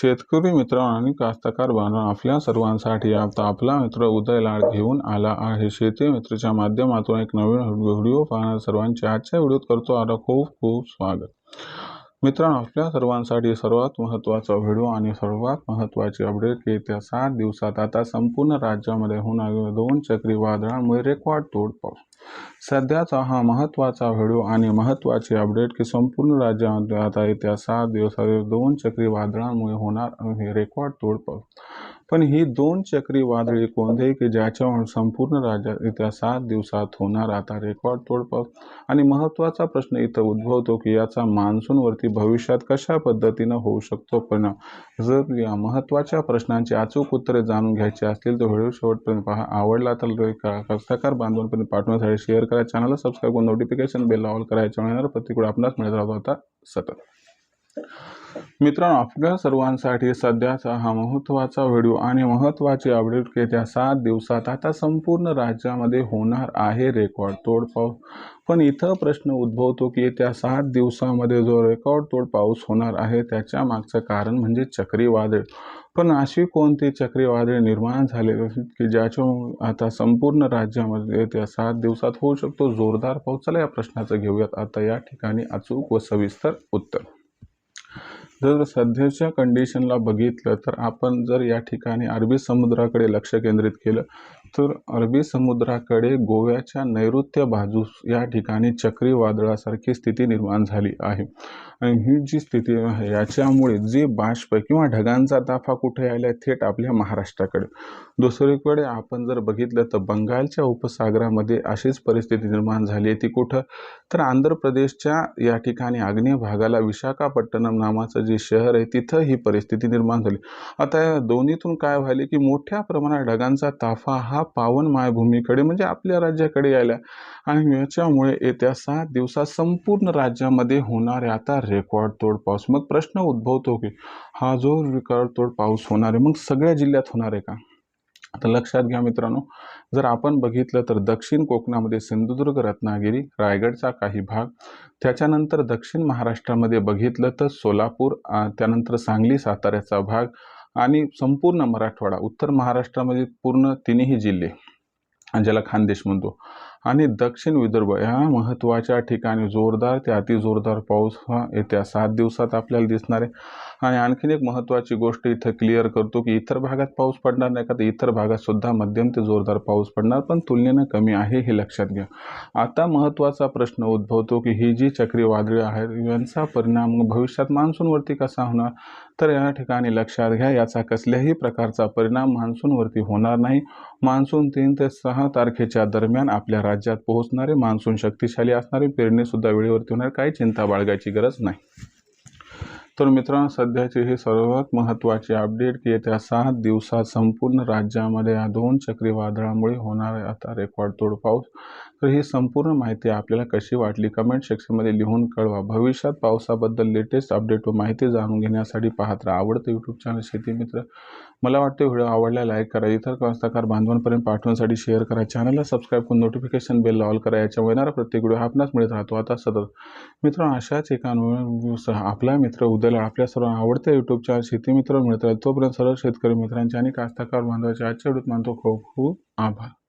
शेतकरी मित्र आणि कास्तकार बांधव आपल्या सर्वांसाठी आता आपला मित्र उदय लाड घेऊन आला आहे. शेती मित्रच्या माध्यमातून एक नवीन व्हिडिओ पाहणार सर्वांचे आजच्या व्हिडिओत करतो. आता खूप खूप स्वागत. मित्रांनो आपल्या सर्वांसाठी सर्वात महत्त्वाचा व्हिडिओ आणि सर्वात महत्त्वाची अपडेट की येत्या सात दिवसात आता संपूर्ण राज्यामध्ये होणाऱ्या दोन चक्रीवादळांमुळे रेकॉर्ड तोड पाऊस सध्याचा हा महत्त्वाचा व्हिडिओ आणि महत्त्वाची अपडेट की संपूर्ण राज्यामध्ये आता येत्या सात दिवसात दोन चक्रीवादळांमुळे होणार रेकॉर्ड तोड पाऊस पण ही दोन चक्रीवादळे कोणते की ज्याच्यावर संपूर्ण राज्यात येत्या सात दिवसात होणार आता रेकॉर्ड तोड पाऊस आणि महत्त्वाचा प्रश्न इथं उद्भवतो की याचा मान्सूनवरती भविष्यात कशा पद्धतीनं होऊ शकतो परिणाम? जर या महत्त्वाच्या प्रश्नांची अचूक उत्तरे जाणून घ्यायची असतील तर व्हिडिओ शेवटपर्यंत पहा. आवडला तर कष्टकार बांधवांपर्यंत पाठवण्यासाठी शेअर करा. चॅनलला सबस्क्राईब करून नोटिफिकेशन बेल ऑल करायच्या येणार प्रतिकूळ आपणास मिळत राहतो आता सतत. मित्रांनो आपल्या सर्वांसाठी सध्याचा हा महत्त्वाचा व्हिडिओ आणि महत्त्वाची अपडेट की येत्या सात दिवसात आता संपूर्ण राज्यामध्ये होणार आहे रेकॉर्ड तोड पाऊस पण इथं प्रश्न उद्भवतो की येत्या सात दिवसामध्ये जो रेकॉर्ड तोड पाऊस होणार आहे त्याच्या मागचं कारण म्हणजे चक्रीवादळ. पण अशी कोणती चक्रीवादळ निर्माण झाले की ज्याच्या आता संपूर्ण राज्यामध्ये येत्या सात दिवसात होऊ शकतो? जोरदार पाऊस चला या प्रश्नाचं घेऊयात. आता या ठिकाणी अचूक व सविस्तर उत्तर. जर सध्याच्या कंडिशनला बघितलं तर आपण जर या ठिकाणी अरबी समुद्राकडे लक्ष केंद्रित केलं तर अरबी समुद्राकडे गोव्याच्या नैऋत्य बाजूस या ठिकाणी चक्रीवादळासारखी स्थिती निर्माण झाली आहे. आणि ही जी स्थिती आहे याच्यामुळे जे बाष्प किंवा ढगांचा ताफा कुठे आला थेट आपल्या महाराष्ट्राकडे. दुसरीकडे आपण जर बघितलं तर बंगालच्या उपसागरामध्ये अशीच परिस्थिती निर्माण झाली आहे. ती कुठं? तर आंध्र प्रदेशच्या या ठिकाणी आग्नेय भागाला विशाखापट्टणम नावाचं जे शहर आहे तिथं ही परिस्थिती निर्माण झाली. आता या दोन्हीतून काय व्हायले की मोठ्या प्रमाणात ढगांचा ताफा हा पावन मायभूमीकडे म्हणजे आपल्या राज्याकडे यायला. आणि याच्यामुळे येत्या सात दिवसात संपूर्ण राज्यामध्ये होणारे आता रेकॉर्ड तोड पाऊस. मग प्रश्न उद्भवतो की हा जो रेकॉर्ड तोड पाऊस होणार आहे मग सगळ्या जिल्ह्यात होणार आहे का? आता लक्षात घ्या मित्रांनो जर आपण बघितलं तर दक्षिण कोकणामध्ये सिंधुदुर्ग रत्नागिरी रायगडचा काही भाग त्याच्यानंतर दक्षिण महाराष्ट्रामध्ये बघितलं तर सोलापूर त्यानंतर सांगली साताऱ्याचा भाग आणि संपूर्ण मराठवाडा उत्तर महाराष्ट्रामध्ये पूर्ण तिन्ही जिल्हे ज्याला खानदेश म्हणतो आणि दक्षिण विदर्भ या महत्त्वाच्या ठिकाणी जोरदार ते अतिजोरदार पाऊस हा येत्या सात दिवसात आपल्याला दिसणार आहे. आणि आणखीन एक महत्त्वाची गोष्ट इथं क्लिअर करतो की इतर भागात पाऊस पडणार नाही का? तर इतर भागात सुद्धा मध्यम ते जोरदार पाऊस पडणार पण तुलनेनं कमी आहे हे लक्षात घ्या. आता महत्त्वाचा प्रश्न उद्भवतो की ही जी चक्रीवादळे आहेत यांचा परिणाम भविष्यात मान्सूनवरती कसा होणार? तर या ठिकाणी लक्षात घ्या याचा कसल्याही प्रकारचा परिणाम मान्सूनवरती होणार नाही. मान्सून तीन ते सहा तारखेच्या दरम्यान आपल्या राज्यात पोहोचणारे मान्सून शक्तिशाली असणारे पेरणीसुद्धा वेळेवरती होणार काही चिंता बाळगायची गरज नाही. तर मित्रांनो सध्याची ही सर्वात महत्त्वाची अपडेट की येत्या सात दिवसात संपूर्ण राज्यामध्ये या दोन चक्रीवादळामुळे होणार आता रेकॉर्ड तोड पाऊस. तर ही संपूर्ण माहिती आपल्याला कशी वाटली? कमेंट सेक्शनमध्ये लिहून कळवा. भविष्यात पावसाबद्दल लेटेस्ट अपडेट व माहिती जाणून घेण्यासाठी पाहत राहा. आवडतं यूट्यूब चॅनल शेती मित्र. मला वाटतं व्हिडिओ आवडला लाईक करा. इतर कास्तकार बांधवांपर्यंत पाठवण्यासाठी शेअर करा. चॅनलला सबस्क्राईब करून नोटिफिकेशन बेल ऑल करा. याच्यामुळे येणारा प्रत्येक व्हिडिओ आपणास मिळत राहतो. आता सतत मित्र अशाच एका आपला मित्र आपल्याला आपल्या सर्व आवडत्या यूट्यूब चॅनल शेती मित्र मिळत तोपर्यंत सर्व शेतकरी मित्रांचे आणि कास्तकार बांधवाचे आजच्या व्हिडिओत मानतो खूप खूप आभार.